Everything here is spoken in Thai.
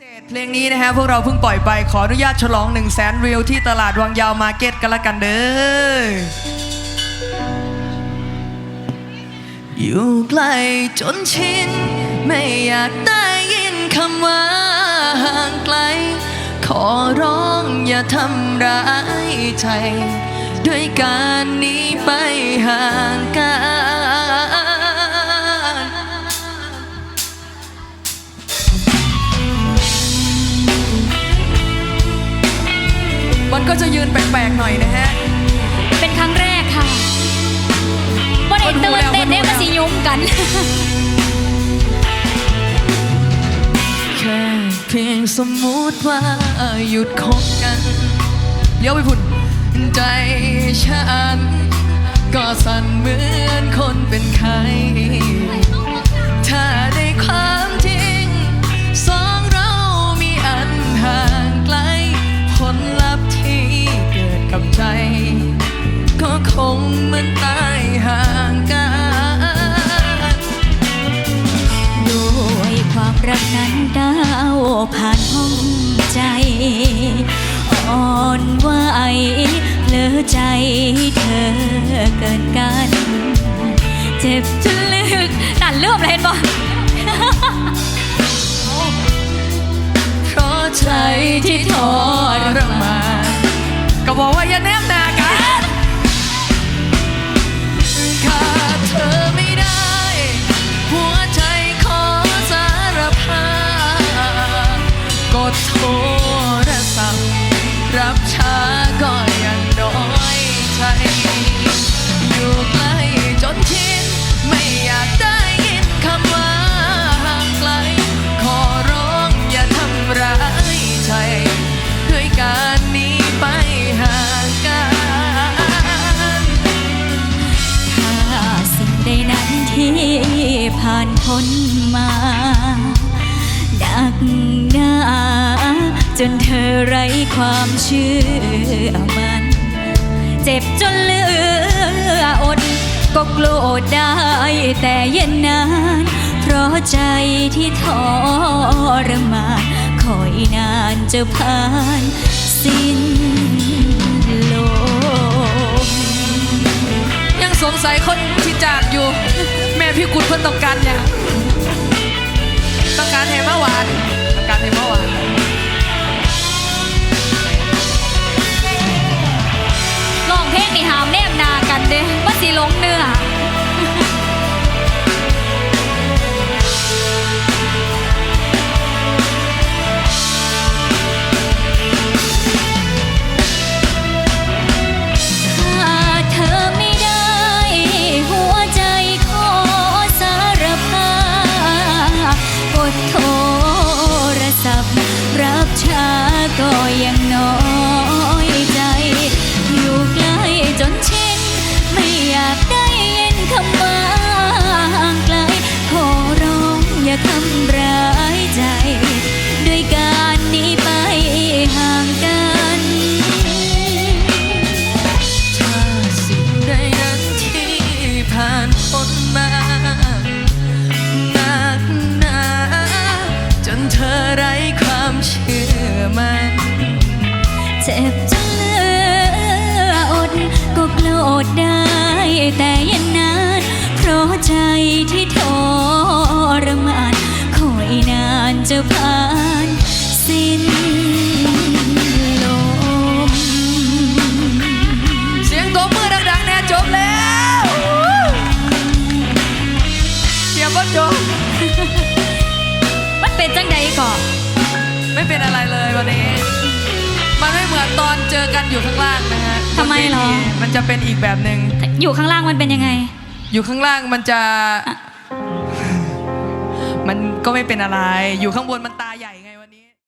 เศษเพลงนี้นะฮะพวกเราเพิ่งปล่อยไปขออนุญาตฉลอง1 0 0 0 0แสนรีลที่ตลาดวังยาวมาร์เก็ตกันละกันเด้ออยู่ใกล้จนชินไม่อยากได้ยินคำว่าห่างไกล ขอร้องอย่าทำร้ายใจ ด้วยการหนี้ไปห่างกัน มันก็จะยืนแปลกๆหน่อยนะฮะ เป็นครั้งแรกค่ะว่าได้ตื่นเต้นได้มาสิยุมกัน แค่เพียงสมมุติว่าหยุดคบกันเลี้ยวไปพุ่น ใจฉัน ก็สั่นเหมือนคนเป็นไข้ถ้าในความ จากนั้นก้าวผ่านห้องใจอ่อนไหวเหลือใจเธอเกินกัน เจ็บจนลึกนั่นเลื่อมเลยเห็นบ่เพราะใจที่ทรมานก็บอกว่าอย่าแนบหนากัน พ้นมา ดักหน้า จนเธอไร้ความเชื่อมัน เจ็บจนเลืออด ก็โกรธได้แต่เย็นนาน เพราะใจที่ทรมานคอยนานจะผ่านสิ้นลมยังสงสัยคนที่จากอยู่ แม่พี่กุดเพิ่อนต้องการอย่าง การเฮมะหวานทำการเฮมะหวาน จ็บจนเหลืออดก็โกรธได้แต่ยันนานเพราะใจที่ทรมานคอยนานจะผ่านสิ้นลมเสียงตัวมือดังๆแน่จบแล้วเสียงบอจบมันเป็นจังใดก่อนไม่เป็นอะไรเลยวันนี้ มันไม่เหมือนตอนเจอกันอยู่ข้างล่างนะฮะทำไมเหรอ บนวทีมันจะเป็นอีกแบบหนึ่งอยู่ข้างล่างมันเป็นยังไง อยู่ข้างล่างมันจะอะมันก็ไม่เป็นอะไร อยู่ข้างบนมันตาใหญ่ไง